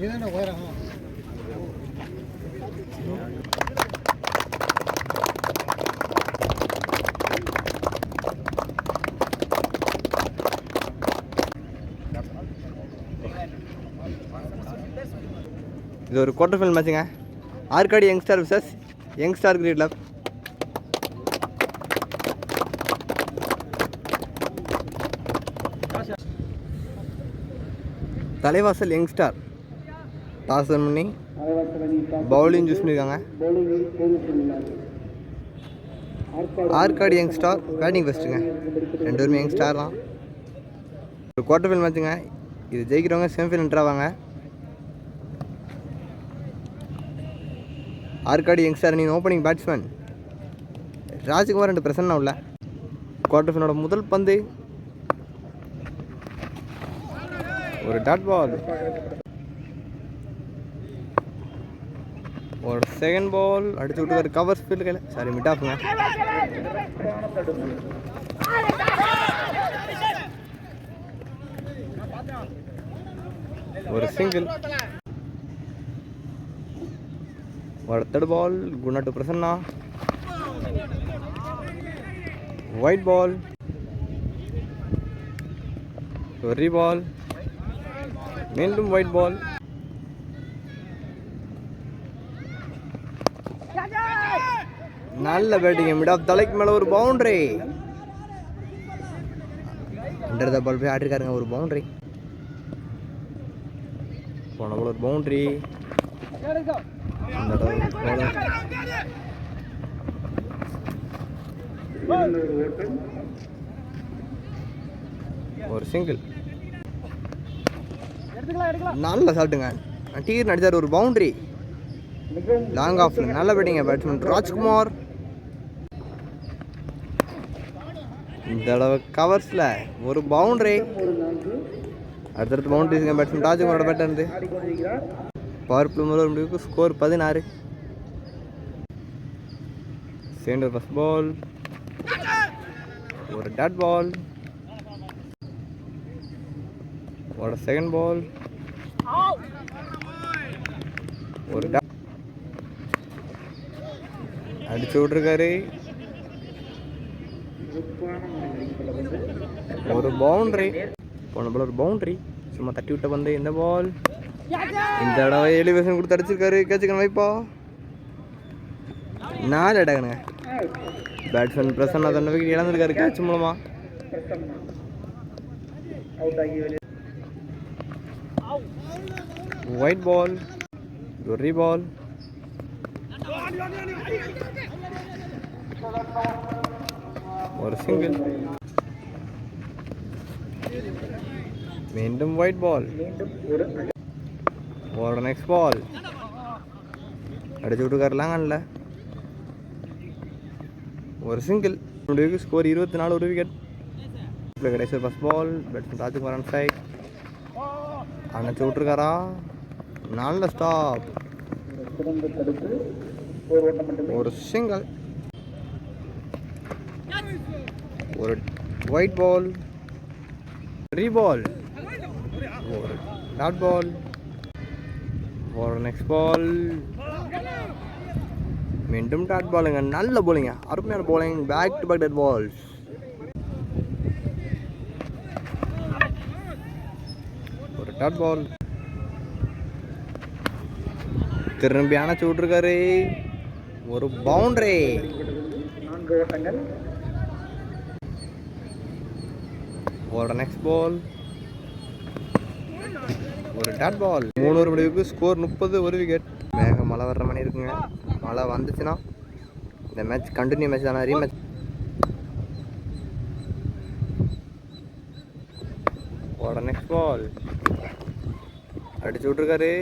இதுதானே உயரம் இது ஒரு குவார்டர் ஃபைனல் மேட்சுங்க Arkady young star versus young star cricket club Thalaivasal young star toss won பண்ணி பவுலிங் சூஸ் பண்ணியிருக்காங்க யங் ஸ்டார் பேட்டிங் ஃபஸ்ட்டுங்க ரெண்டு பேருமே யங் ஸ்டார் தான். ஒரு குவார்டர் ஃபைனல் மேட்சுங்க இது ஜெயிக்கிறவங்க செமிஃபைனல் என்ட்ராவாங்க யங் ஸ்டார் நீங்கள் ஓப்பனிங் பேட்ஸ்மேன் ராஜ்குமார் ரெண்டு பிரசன்னா உள்ள குவார்டர் ஃபைனலோட முதல் பந்து. ஒரு டாட் பால் ஒரு செகண்ட் பால் அடிச்சு விட்டு கவர் ஸ்பீல் கையில் சாரி மிட் ஆஃப்ங்க ஒரு சிங்கிள் ஒரு third ball Guna to Prasanna wide ball ஒரு பால் மீண்டும் ஒயிட் பால் நல்ல பேட்டிங் மிட் ஆஃப் தலைக்கு மேலே ஒரு பவுண்டரி அண்டர் த பால் போய் ஆட்டிருக்காருங்க ஒரு பவுண்டரி போன போல ஒரு பவுண்டரி. ஒரு சிங்கிள் நல்ல சாட்டுங்க டீர் நடிச்சார் ஒரு பவுண்டரி லாங் ஆஃபில் நல்ல பேட்டிங்க பேட்ஸ்மேன் ராஜ்குமார். இந்த அளவு கவர்ஸில் ஒரு பவுண்டரி அடுத்தடுத்து பவுண்டரிஸுங்க பேட்ஸ்மேன் ராஜ்குமாரோட பேட்டர் இருந்து. பவர் பிளே முதல் முடிவுக்கு ஸ்கோர் பதினாறு. செகண்ட் ஃபஸ்ட் பால் ஒரு டாட் பால் ஒரு செகண்ட் பால் ஒரு dot. அடிச்சு விட்ருக்காரு ஒரு பவுண்டரி போன போல ஒரு பவுண்டரி சும்மா தட்டி விட்ட பந்து இந்த பால் இந்த தடவை எலிவேஷன் கொடுத்து அடிச்சிருக்காரு கேச்சுக்கணும் வைப்பா. நாலு இடங்கண்ணே பேட்ஸ்மேன் பிரசன்னா தன்னை விக்கெட் இழந்திருக்காரு கேட்ச் மூலமா. ஒயிட் பால் ஒரு பால் ஒரு சிங்கிள் மீண்டும் ஒயிட் பால் ஒரு நெக்ஸ்ட் பால் அடிச்சு விட்டுக்காரலாங்கல்ல ஒரு சிங்கிள் முடிவுக்கு ஸ்கோர் இருபத்தி நாலு ஒரு விக்கெட் கடைசி first ball batsman Rajkumar on strike அணைச்சு விட்ருக்காரா நல்ல ஸ்டாப் ஒரு சிங்கிள் ஒரு ஒயிட் பால் ரீபால் ஒரு டாட் பால் ஒரு நெக்ஸ்ட் பால் மீண்டும் டாட் பாலுங்க நல்ல போலிங்க அருமையான bowling back to back dot balls ஒரு டாட் பால் திரும்பி அணைச்சு விட்ருக்காரு ஒரு பவுண்டரி. ஒரு நெக்ஸ்ட் பால் ஒரு டாட் பால் மூணு ஒரு முடிவுக்கு ஸ்கோர் முப்பது ஒரு விக்கெட் மேக மழை வர்ற மாதிரி இருக்குங்க. மழை வந்துச்சுன்னா இந்த மேட்ச் கண்டினியூ மேட்ச் தானே ரீமேட்ச் ஒரு நெக்ஸ்ட் பால் அடிச்சு விட்ருக்காரு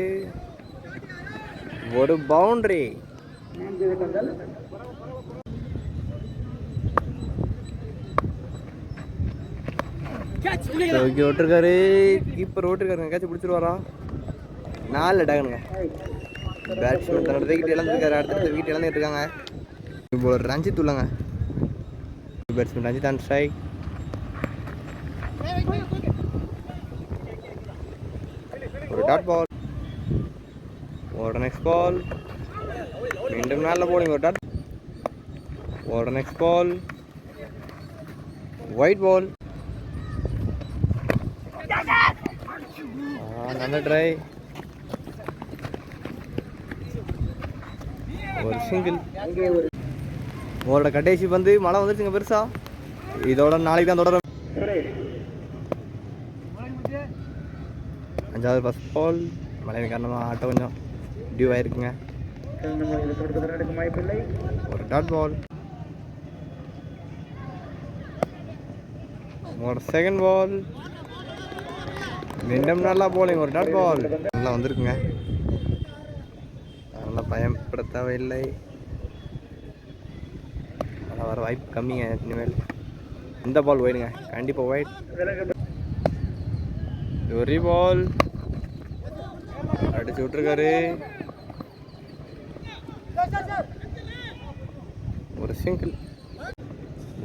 ஒரு பவுண்டரி ஓகே ஓட்டிருக்காரு கீப்பர் ஓட்டிருக்காருங்க கேட்ச் பிடிச்சிருவாரா? நாலு டகனுங்க பேட்ஸ்மேன் தன்னோட விக்கெட் இழந்துருக்காரு. அடுத்தடுத்து விக்கெட் இழந்துட்டு இருக்காங்க. இப்போ ஒரு ரஞ்சித் உள்ளங்க. பேட்ஸ்மேன் ரஞ்சித் அண்ட் ஸ்ட்ரைக் ஒரு டாட் பால் ஒரு நெக்ஸ்ட் பால் மீண்டும் நல்ல போலிங் ஒரு டாட் ஓட நெக்ஸ்ட் பால் ஒயிட் பால் நல்ல ட்ரை ஒரு சிங்கிள் உங்களோட கடைசி வந்து மழை வந்துருச்சுங்க பெருசா. இதோட நாளைக்கு தான் தொடரும். அஞ்சாவது ஃபஸ்ட் பால் மழையின் காரணமாக ஆட்டோ கொஞ்சம் டியூ ஆயிருக்குங்க. ஒரு டாட் பால் ஒரு செகண்ட் பால் மீண்டும் நல்லா போலிங் ஒரு டாட் பால் நல்லா வந்திருக்குங்க. நல்லா பயன்பட தேவையில்லை நல்லா வர வாய்ப்பு கம்மிங்க இனிமேல். இந்த பால் ஒயிடுங்க கண்டிப்பாக ஒயிட் ஒரு பால் அடிச்சு விட்டுருக்காரு. ஒரு சிங்கிள்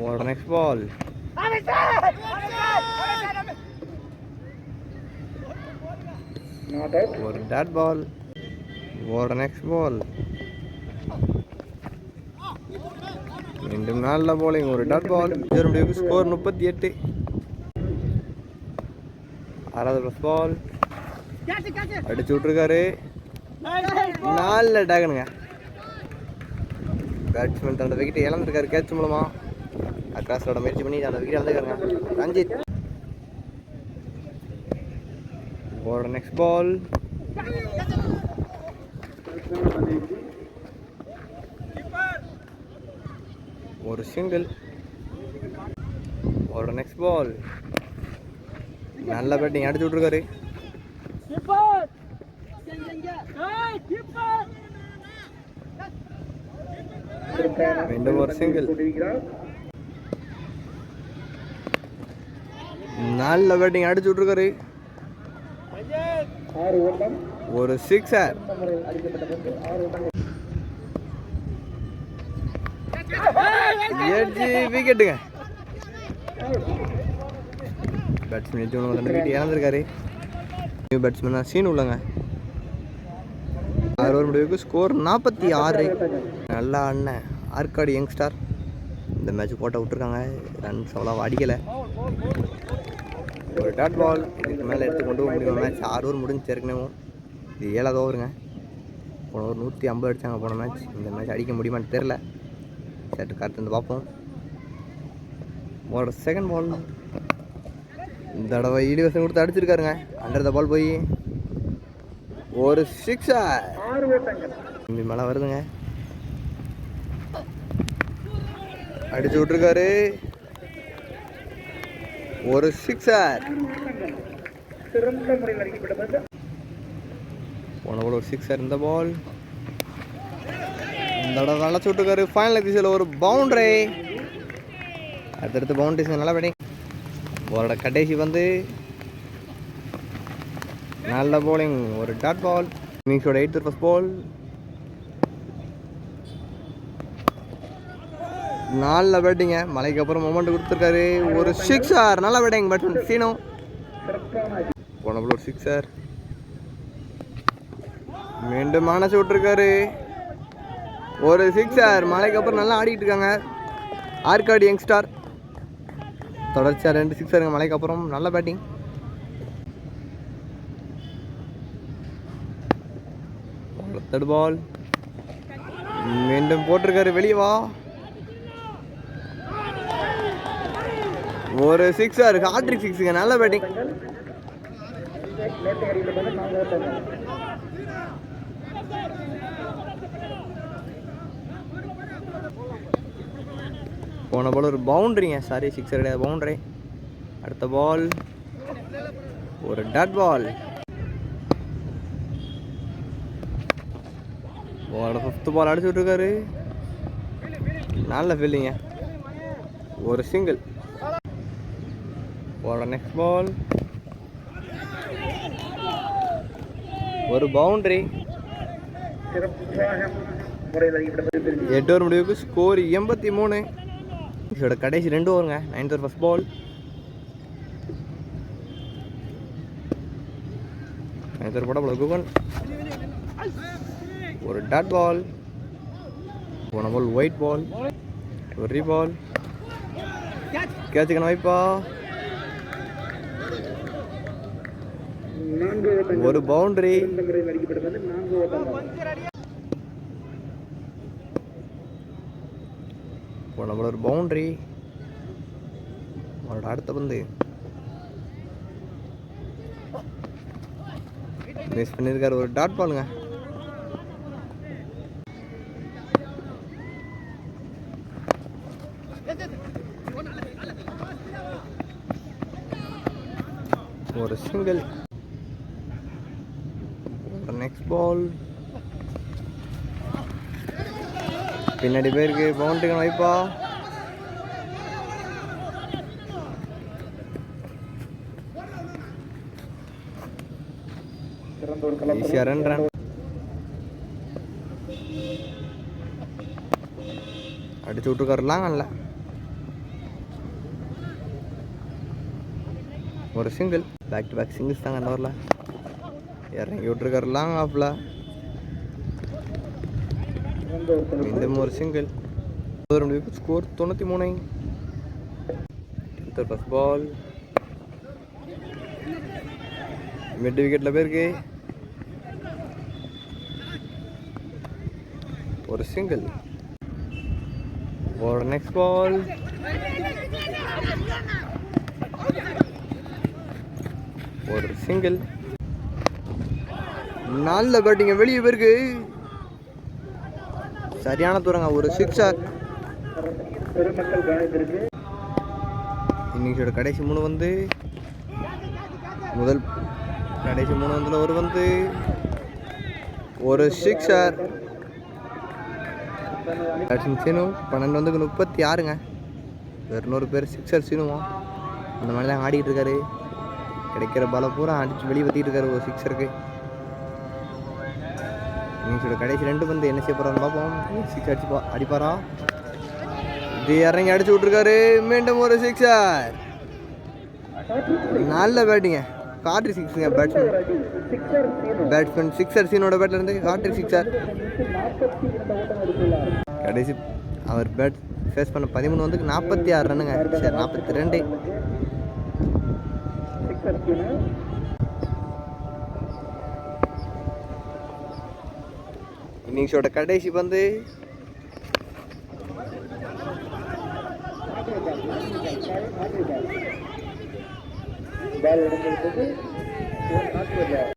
ஒரு நெக்ஸ்ட் பால் ஒரு டாட் பால் ஒரு நெக்ஸ்ட் பால் மீண்டும் நல்ல bowling. ஒரு டாட் பால் இதனுடைய ஸ்கோர் முப்பத்தி எட்டு. ஆறாவது ப்ளஸ் பால் அடிச்சு விட்ருக்காரு நல்ல டாகனுங்க. பேட்ஸ்மேன் தன்னோட விக்கெட் இழந்திருக்காரு கேட்ச் மூலமா. அக்ராஸோட முயற்சி பண்ணி அந்த விக்கெட் இழந்துருக்காருங்க. ரஞ்சித். ஒரு நெக்ஸ்ட் பால் ஒரு சிங்கிள் ஒரு நெக்ஸ்ட் பால் நல்ல பேட்டிங் அடிச்சு விட்ருக்காரு மீண்டும் ஒரு சிங்கிள் நல்ல பேட்டிங் அடிச்சு விட்ருக்காரு ஒரு சிக்ஸர் எட்ஜி விக்கெட்டுங்க. பேட்ஸ்மேன் எட்ஜி ஒன்று ரெண்டு விக்கெட் இறந்துருக்காரு. நியூ பேட்ஸ்மேன் தான் சீன் உள்ளங்க. ஆறு ஓவர் முடிவுக்கு ஸ்கோர் நாற்பத்தி ஆறு. நல்லா அண்ணன். ஆற்காடு யங்ஸ்டார் இந்த மேட்ச் போட்ட விட்ருக்காங்க ரன்ஸ் அவ்வளோ அடிக்கலை. ஒரு டாட் பால் இதுக்கு மேலே எடுத்து கொண்டு போக முடியும்? மேட்ச் ஆறு ஓவர் முடிஞ்சு ஏற்கனவே. இது ஏழாவது ஓவருங்க போன ஒரு நூற்றி ஐம்பது அடிச்சாங்க போன மேட்ச் இந்த மேட்ச் அடிக்க முடியுமான்னு தெரில சட்டு காத்து வந்து பார்ப்போம். ஒரு செகண்ட் பால் இந்த தடவை ஈடிவசம் கொடுத்து அடிச்சிருக்காருங்க. அண்டர் த பால் போய். ஒரு சிக்ஸா மேலே வருதுங்க. அடிச்சு விட்ருக்காரு ஒரு சிக்ஸர் போன போல ஒரு சிக்ஸர் இந்த பால் இந்த தடவை நல்லா சுட்டுக்காரு ஃபைனல் திசையில் ஒரு பவுண்டரி அடுத்தடுத்து பவுண்டரிஸ் நல்லா பேட்டிங் போலோட கடைசி வந்து நல்ல போலிங் ஒரு டாட் பால் இன்னிங்ஸோட எயிட் ஃபர்ஸ்ட் பால் நல்ல பேட்டிங்க மலைக்கு அப்புறம் மொமெண்ட் கொடுத்துருக்காரு. ஒரு சிக்ஸ் ஆர் நல்ல பேட்டிங் பேட்ஸ்மேன் சீனோ. போன ஒரு சிக்ஸ் ஆர் மீண்டும் மனசு விட்டுருக்காரு. ஒரு சிக்ஸர் மலைக்கு அப்புறம் நல்லா ஆடிட்டு இருக்காங்க. ஆற்காடு யங்ஸ்டார் தொடர்ச்சியாக ரெண்டு சிக்ஸ் ஆருங்க மலைக்கு அப்புறம் நல்ல பேட்டிங் தேர்ட் பால் மீண்டும் போட்டிருக்காரு. வெளியே வா. ஒரு சிக்ஸர் ஹாட்ரிக் சிக்ஸுங்க நல்ல பேட்டிங் போன பால் ஒரு பவுண்டரிங்க சாரி சிக்ஸர் கிடையாது. பவுண்டரி அடுத்த பால் ஒரு டட் பால் பாலோட ஃபிஃப்த் பால் அடிச்சு விட்ருக்காரு நல்ல ஃபீல்டிங்க ஒரு சிங்கிள் போட நெக்ஸ்ட் பால் ஒரு பவுண்டரி எட்டு ஓவர் முடிவுக்கு ஸ்கோர் எண்பத்தி மூணு. இதோட கடைசி ரெண்டு ஓவருங்க ninth over first ball ninth over போட போல குகன் ஒரு டாட் பால் போன பால் ஒயிட் பால் ஒரு பால் கேட்சுக்கணும் வைப்பா? ஒரு பவுண்டரி. போன பால் ஒரு பவுண்டரி. அவரோட அடுத்த பந்து. மிஸ் பண்ணியிருக்காரு ஒரு டாட் பாலுங்க ஒரு சிங்கிள் பால் பின்னாடி போயிருக்கு பவுண்டுக்கு வைப்பா. ஈஸியாக ரன் ரன் அடிச்சு விட்டுருக்காருலாம் அல்ல. ஒரு single back to back singles தாங்க அந்த ஓவரில் இறங்கி விட்டுருக்காருலாம் ஆப்பில் மீண்டும் ஒரு சிங்கிள் ஸ்கோர் தொண்ணூற்றி மூணு. ஃபஸ்ட் பால் மிட் விக்கெட்டில் போயிருக்கு. ஒரு சிங்கிள் ஒரு நெக்ஸ்ட் பால் ஒரு சிங்கிள் நல்ல பேட்டிங்க வெளியே போயிருக்கு. சரியான தூரங்க ஒரு சிக்ஸர் இன்னிங்ஸோட கடைசி மூணு வந்து முதல் கடைசி மூணு வந்து ஒரு வந்து ஒரு சிக்ஸர் பேட்ஸ்மேன் சீனு பன்னெண்டு வந்து முப்பத்தி ஆறுங்க. இரநூறு பேர் சிக்ஸர் சீனுவோம். அந்த மாதிரி தான் ஆடிக்கிட்டு இருக்காரு. கிடைக்கிற பாலை பூரா அடிச்சு வெளியே பற்றிட்டு இருக்காரு ஒரு சிக்ஸருக்கு இன்னிங்ஸோட கடைசி ரெண்டு பந்து என்ன செய்ய போறான்னு பார்ப்போம். சிக்ஸ் அடிச்சு பா அடிப்பாரா? இது இறங்கி அடிச்சு விட்ருக்காரு மீண்டும் ஒரு சிக்ஸர் நல்ல பேட்டிங்க காட்ரி சிக்ஸுங்க பேட்ஸ்மேன் பேட்ஸ்மேன் சிக்ஸர் சீனோட பேட்டில் இருந்து காட்ரி சிக்ஸர் கடைசி அவர் பேட் ஃபேஸ் பண்ண பதிமூணு வந்து நாற்பத்தி ஆறு ரன்னுங்க. சரி நாற்பத்தி ரெண்டு. இன்னிங்ஸோட கடைசி பந்து.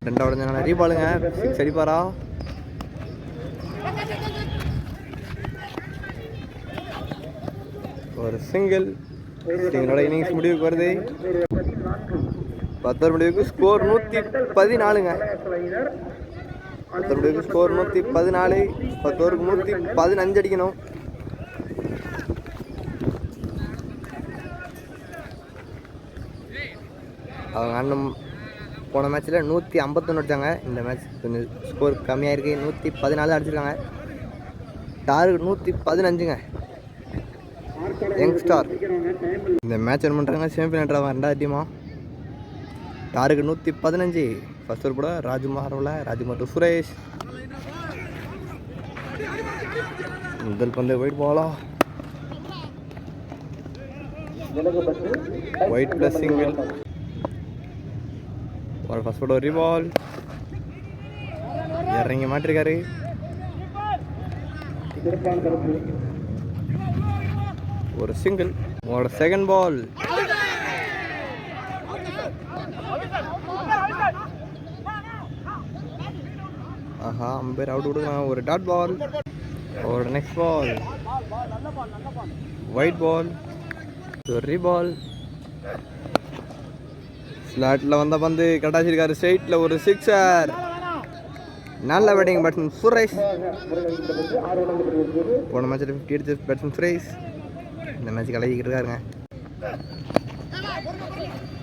ரெண்டாவது நிறைய ரீபாலுங்க சிக்ஸ் அடிப்பாரா? ஒரு சிங்கிள் எங்களோட இன்னிங்ஸ் முடிவுக்கு வருது. பத்தொரு முடிவுக்கு ஸ்கோர் நூற்றி பதினாலுங்க. பத்தொரு ஸ்கோர் நூற்றி பதினாலு பத்தோருக்கு நூற்றி பதினஞ்சு அடிக்கணும். அவங்க அண்ணன் போன மேட்ச்சில் நூற்றி ஐம்பத்தொன்று அடித்தாங்க இந்த மேட்ச் கொஞ்சம் ஸ்கோர் கம்மியாக இருக்குது நூற்றி பதினாலு அடிச்சிருக்காங்க. டார்கெட் நூற்றி பதினஞ்சுங்க. யங்ஸ்டார் இந்த மேட்ச் என்ன பண்ணுறாங்க செமிஃபைனல் ரெண்டாவது டீமா டார்கெட் நூற்றி பதினஞ்சு. ஃபர்ஸ்ட் ஒரு கூட ராஜ்குமாரோவில் ராஜ்குமார் டு சுரேஷ். முதல் பந்து ஒயிட் பாலா ஒயிட் ப்ளஸ் சிங்கிள் ஒரு ஃபர்ஸ்ட் ஒரு ரிவால் இறங்கி மாட்டிருக்காரு. ஒரு சிங்கிள் உங்களோட செகண்ட் பால் ஆஹா அம்பேர் அவுட் விடுக்கலாம் ஒரு டாட் பால் ஒரு நெக்ஸ்ட் பால் ஒயிட் பால் ஒரு பால் ஸ்லாட்டில் வந்த பந்து கட்டாச்சிருக்காரு ஸ்ட்ரெயிட்டில் ஒரு சிக்ஸர் நல்ல பேட்டிங் பேட்ஸ்மேன் சுரேஷ் போன மேட்ச்சில் ஃபிஃப்டி அடிச்ச பேட்ஸ்மேன் சுரேஷ் இந்த மேட்ச் கலக்கிக்கிட்டு இருக்காருங்க.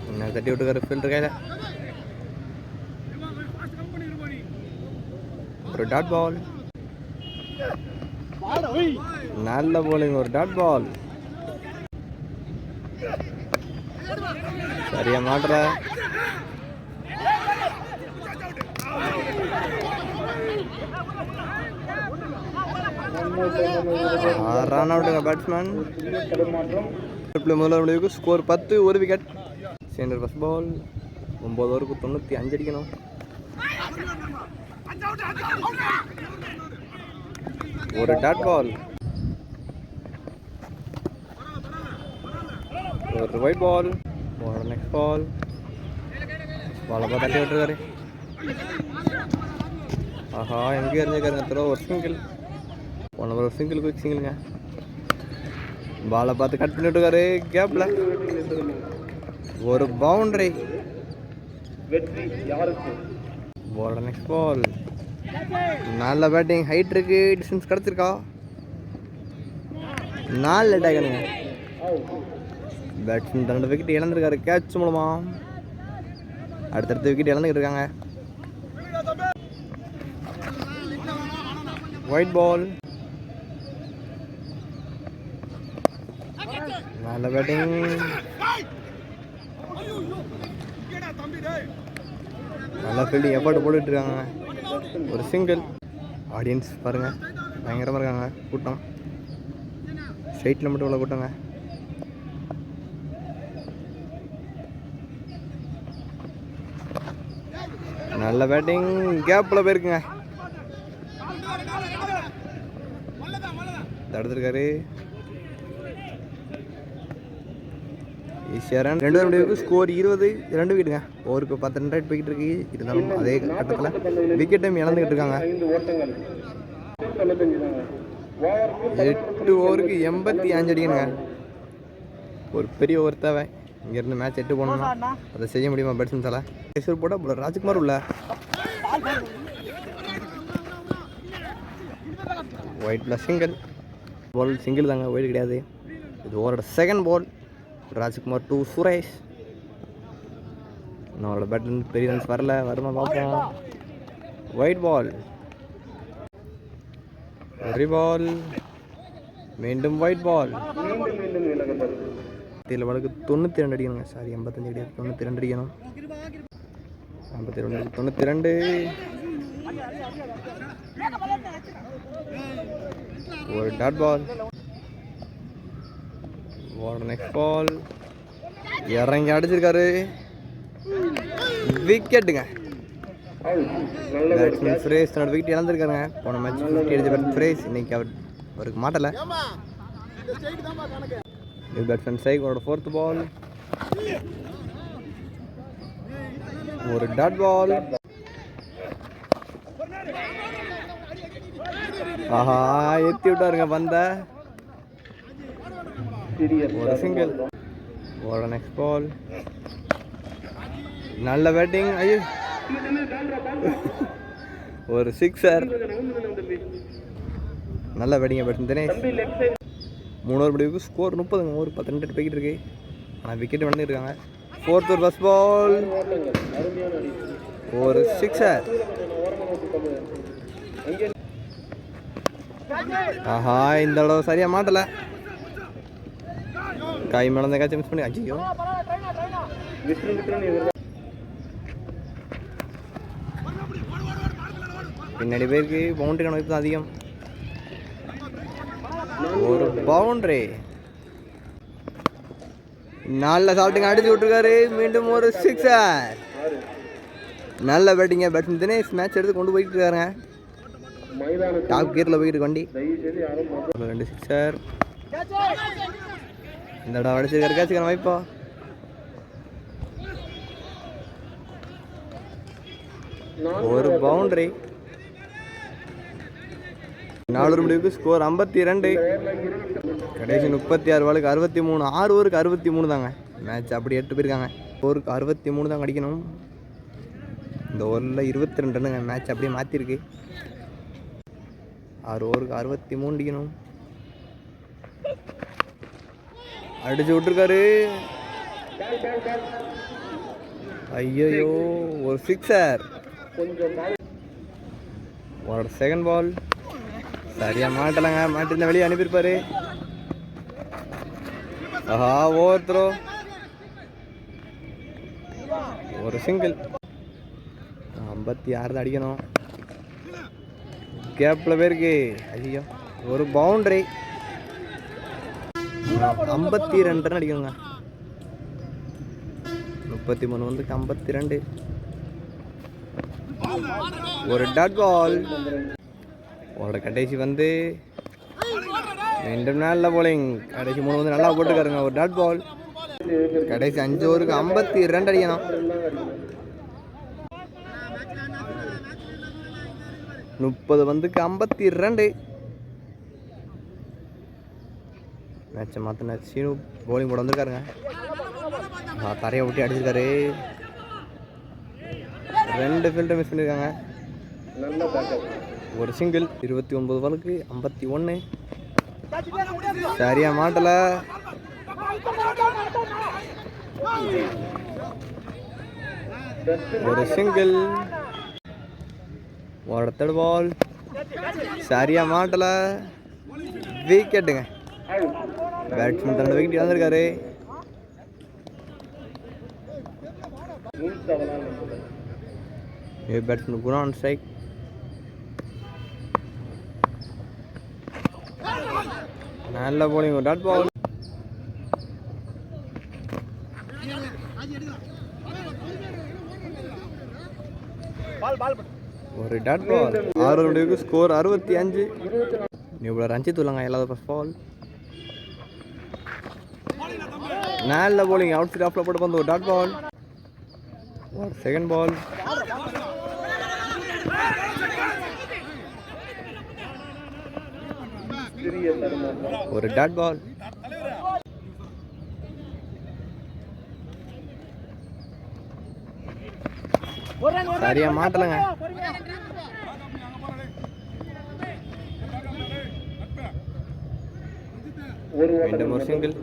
என்ன தட்டி விட்டுக்காரு ஃபீல்டு கையில். ஒரு டாட் பால் நல்ல போலிங் ஒரு டாட் பால் சரியா மாட்டுற? ரன் அவுட்டுங்க பேட்ஸ்மேன் முதல்ல முடிவுக்கு ஸ்கோர் பத்து ஒரு விக்கெட் சென்டர் ஃபஸ்ட் பால் ஒம்பது ஓவருக்கு தொண்ணூற்றி அஞ்சு அடிக்கணும். ஒரு டாட் பால் ஒரு ஒயிட் பால் ஒரு நெக்ஸ்ட் பால் பாலை பார்த்து தட்டி விட்டுருக்காரு ஆஹா எங்கே இருந்துருக்காருங்க த்ரோ ஒரு சிங்கிள் போன ஒரு சிங்கிள் குயிக் சிங்கிளுங்க பாலை பார்த்து கட் பண்ணி விட்டுருக்காரு கேப்பில் ஒரு பவுண்டரி போட நெக்ஸ்ட் பால் நல்ல பேட்டிங் ஹைட் இருக்கு. டிஸ்டன்ஸ் கிடச்சிருக்கா? நாலு டேகனுங்க பேட்ஸ்மேன் ரெண்டு விக்கெட் இழந்திருக்காரு. கேட்ச் மூலமா. அடுத்தடுத்த விக்கெட் இழந்துக்கிட்டு இருக்காங்க. ஒயிட் பால் நல்ல பேட்டிங் நல்லா ஃபீல்டிங் எஃபர்ட் போட்டுட்டு இருக்காங்க. ஒரு சிங்கிள் ஆடியன்ஸ் பாருங்க. பயங்கரமாக இருக்காங்க. கூட்டம். ஸ்ட்ரைட்டில் மட்டும் இவ்வளோ கூட்டங்க. நல்ல பேட்டிங் கேப்பில் போயிருக்குங்க. தடுத்துருக்காரு. ஈஸியாக ரெண்டு ரெண்டு முடிவுக்கு ஸ்கோர் இருபது ரெண்டு விக்கெட்டுங்க ஓவருக்கு பத்து ரெண்டு ரைட் போய்கிட்டு இருக்கு இருந்தாலும் அதே கட்டத்தில் விக்கெட் டைம் இழந்துக்கிட்டு இருக்காங்க. எட்டு ஓவருக்கு எண்பத்தி அஞ்சு அடிக்கணுங்க ஒரு பெரிய ஓவர் தேவை. இங்கேருந்து மேட்ச் எட்டு போகணும்னா அதை செய்ய முடியுமா பேட்ஸ்மேன்ஸால் மைசூர் போட்டால் அப்புறம் ராஜ்குமார் உள்ள. ஒயிட் சிங்கிள் பால் சிங்கிள் தாங்க ஒயிட் கிடையாது. இது ஓவரோட second ball Rajkumar to Suresh. நம்மளோட பேட்டில் பெரிய ரன்ஸ் வரல வருமா பார்ப்போம். ஒயிட் பால் ஒரு பால் மீண்டும் ஒயிட் பால் இதில் வழக்கு தொண்ணூற்றி ரெண்டு அடிக்கணுங்க சாரி. எண்பத்தஞ்சு கிடையாது தொண்ணூற்றி ரெண்டு அடிக்கணும். ஐம்பத்தி ரெண்டு தொண்ணூற்றி ரெண்டு ஒரு டாட் பால் ஒரு நெக்ஸ்ட் பால் இறங்கி அடிச்சிருக்காரு. விக்கெட்டுங்க பேட்ஸ்மேன் ஃப்ரேஸ் தன்னோட விக்கெட் இழந்திருக்காருங்க. போன மேட்ச் ஃபிஃப்டி அடிச்ச பேட் ஃப்ரேஸ் இன்னைக்கு அவர் அவருக்கு மாட்டலை. நியூ பேட்ஸ்மேன் சைக் அவரோட ஃபோர்த் பால் ஒரு டாட் பால் ஆஹா எத்தி விட்டாருங்க பந்த. ஒரு சிங்கிள் ஒரு நெக்ஸ்ட் பால் நல்ல பேட்டிங் ஐயோ. ஒரு சிக்ஸர் நல்ல பேட்டிங்க பேட்ஸ்மேன் தினேஷ். மூணு ஓவர் முடிவுக்கு ஸ்கோர் முப்பதுங்க. ஒரு பத்து ரெண்டு போய்கிட்டு இருக்கு. ஆனால் விக்கெட் வந்துட்டு இருக்காங்க. ஃபோர்த் ஒரு ஃபஸ்ட் பால் ஒரு சிக்ஸர் ஆஹா இந்த அளவு சரியாக மாட்டலை. மேலே காய்ச்சி மிஸ் பண்ணி அஜியோ பின்னாடி பேருக்கு பவுண்டரி கணக்கு தான் அதிகம் ஒரு பவுண்டரி நல்ல சால்ட்டுங்க அடிச்சு விட்டுருக்காரு மீண்டும் ஒரு சிக்ஸர் நல்ல பேட்டிங்க பேட்ஸ்மேன் தினேஷ் மேட்ச் எடுத்து கொண்டு போயிட்டு இருக்காருங்க டாப் கியரில் போயிட்டு இருக்கு வண்டி ரெண்டு சிக்ஸர் இந்தடா இடம் அடிச்சிருக்காரு கேட்சுக்கான வாய்ப்பா ஒரு பவுண்டரி நாலு முடிவுக்கு ஸ்கோர் ஐம்பத்தி ரெண்டு கடைசி முப்பத்தி ஆறு பாலுக்கு அறுபத்தி மூணு. ஆறு ஓருக்கு அறுபத்தி மூணு தாங்க. மேட்ச் அப்படி எட்டு போயிருக்காங்க. ஓருக்கு அறுபத்தி மூணு தான் அடிக்கணும் இந்த ஓவரில் இருபத்தி ரெண்டு ரன்னுங்க மேட்ச் அப்படியே மாற்றிருக்கு ஆறு ஓவருக்கு அறுபத்தி மூணு அடிக்கணும். அடிச்சு விட்டுருக்காரு. ஐயோ ஒரு சிக்ஸர் ஒரு செகண்ட் பால் சரியா மாட்டலங்க மாட்டிருந்தா வெளியே அனுப்பியிருப்பாரு. ஆஹா ஓவர் த்ரோ ஒரு சிங்கிள் ஐம்பத்தி ஆறு அடிக்கணும். கேப்பில் போயிருக்கு. ஐயோ ஒரு பவுண்டரி ஐம்பத்தி ரெண்டு ரன் அடிக்கணுங்க முப்பத்தி மூணு வந்து ஐம்பத்தி ரெண்டு. ஒரு டாட் பால் ஒரு கடைசி வந்து ரெண்டு நல்ல போலிங் கடைசி மூணு வந்து நல்லா போட்டுக்காருங்க ஒரு டாட் பால் கடைசி அஞ்சு ஓவருக்கு ஐம்பத்தி ரெண்டு அடிக்கணும். முப்பது வந்துக்கு ஐம்பத்தி ரெண்டு. மேட்சை மாற்றின சீனு போலிங் போட வந்திருக்காருங்க. தரையை விட்டு அடிச்சிருக்காரு. ரெண்டு ஃபீல்டர் மிஸ் பண்ணியிருக்காங்க ஒரு சிங்கிள் இருபத்தி ஒன்பது பாலுக்கு ஐம்பத்தி ஒன்று. சரியா மாட்டலை. ஒரு சிங்கிள் ஒரு பால் சரியா மாட்டல. விக்கெட்டுங்க பேட்ஸ்மேன் தன்னோட விக்கெட் இழந்திருக்காரு. ஏ பேட்ஸ்மேன் குணா ஆன் ஸ்ட்ரைக் நல்ல போலிங் டாட் பால் ஒரு டாட் பால் ஆறு ஸ்கோர் அறுபத்தி அஞ்சு. இவ்வளோ ரஞ்சித் உள்ளங்க எல்லாரும் ஃபஸ்ட் பால் நல்ல போலிங் அவுட் சைட் ஆஃப்ல போட்டு வந்து ஒரு டாட் பால் ஒரு செகண்ட் பால் ஒரு டாட் பால் சரியா மாட்டலங்க மீண்டும் ஒரு சிங்கிள்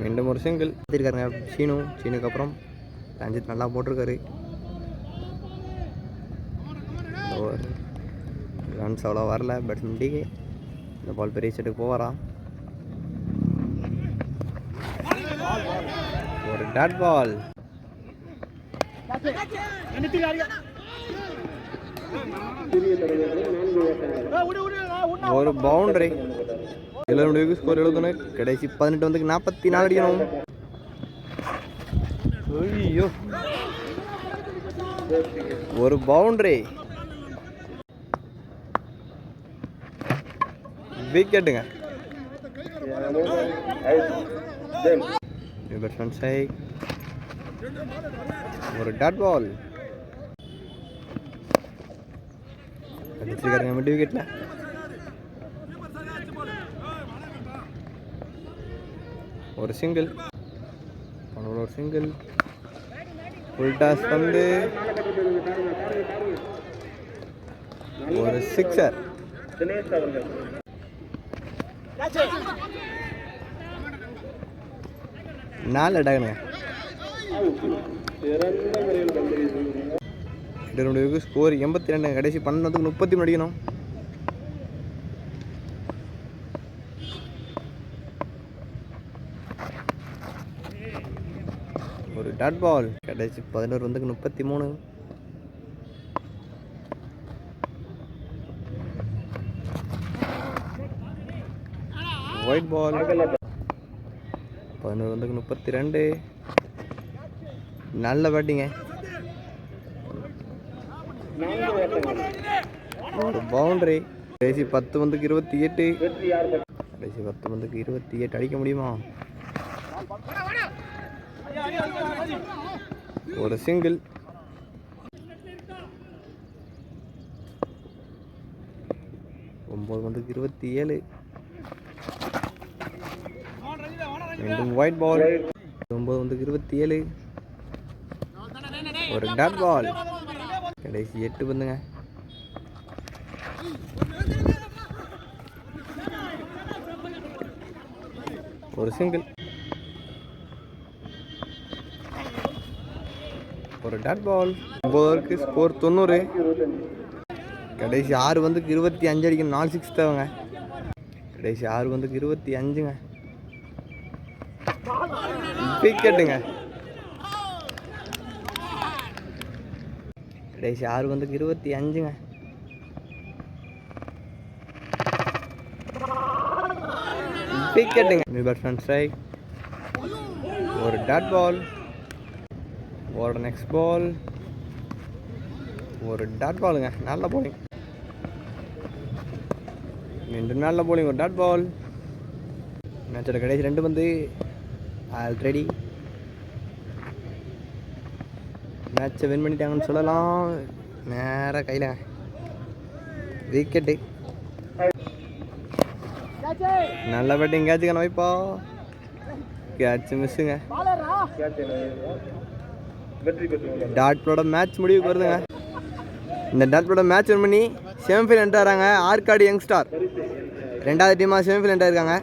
மீண்டும் ஒரு சிங்கிள் இருக்காருங்க சீனு. சீனுக்கு அப்புறம் ரஞ்சித் நல்லா போட்டிருக்காரு. ரன்ஸ் அவ்வளோ வரல. பேட்ஸ்மேன் டிகே இந்த பால் பெரிய செட்டுக்கு போவாரா ஒரு டாட் பால் ஒரு பவுண்டரி எழுபது ஸ்கோர் எழுபதுன்னு கடைசி பதினெட்டு வந்து நாற்பத்தி நாலு அடிக்கணும் ஐயோ. ஒரு பவுண்டரி விக்கெட்டுங்க ஒரு டாட் பால் அடிச்சிருக்காருங்க மிட் டிவிக்கெட்டில் ஒரு சிங்கிள் ஒரு சிங்கிள் ஃபுல் டாஸ் வந்து ஒரு சிக்ஸர் நாலு அடாகணுங்க சிறந்த முறையில் அடகனுங்க இதனுடைய ஸ்கோர் எண்பத்தி ரெண்டு கடைசி பன்னெண்டுக்கு முப்பத்தி மூணு அடிக்கணும். ஒரு டாட் பால் கடைசி பதினோரு வந்து முப்பத்தி மூணு. ஒயிட் பால் பதினோரு வந்து முப்பத்தி ரெண்டு. நல்ல பேட்டிங்க ஒரு பவுண்டரி கடைசி பத்து வந்துக்கு இருபத்தி எட்டு. கடைசி பத்து வந்துக்கு இருபத்தி எட்டு. அடிக்க முடியுமா? ஒரு சிங்கிள் ஒம்பது வந்துக்கு இருபத்தி ஏழு. மீண்டும் ஒயிட் பால் ஒம்பது வந்துக்கு இருபத்தி ஏழு. ஒரு டட் பால் கடைசி எட்டு பந்துங்க. ஒரு சிங்கிள் ஒரு டாட் பால் ஒம்பதுக்கு ஸ்கோர் தொண்ணூறு. கடைசி ஆறு வந்துக்கு இருபத்தி அஞ்சு அடிக்கணும் நாலு சிக்ஸ் தேவைங்க. கடைசி ஆறு வந்துக்கு இருபத்தி அஞ்சுங்க. விக்கெட்டுங்க கடைசி ஆறு பந்துக்கு இருபத்தி அஞ்சுங்க. விக்கெட்டுங்க நியூ பேட்ஸ்மேன் ஸ்ட்ரைக் ஒரு டாட் பால் ஒரு நெக்ஸ்ட் பால் ஒரு டாட் பாலுங்க நல்ல போலிங் ரெண்டு நாளில் போலிங் ஒரு டாட் பால் மேட்சோட கடைசி ரெண்டு பந்து. ஆல்ரெடி மேட்ச்சை வின் பண்ணிட்டாங்கன்னு சொல்லலாம். நேராக கையில். விக்கெட்டு நல்ல பேட்டிங் கேட்சுக்கான நோய்ப்பா கேட்ச் மிஸ்ஸுங்க டாட் ப்ளோட மேட்ச் முடிவுக்கு வருதுங்க. இந்த டாட் ப்ளோட மேட்ச் வின் பண்ணி செமிஃபைனல் வராங்க ஆற்காடு யங்ஸ்டார் ரெண்டாவது டீமாக செமிஃபைனல் இருக்காங்க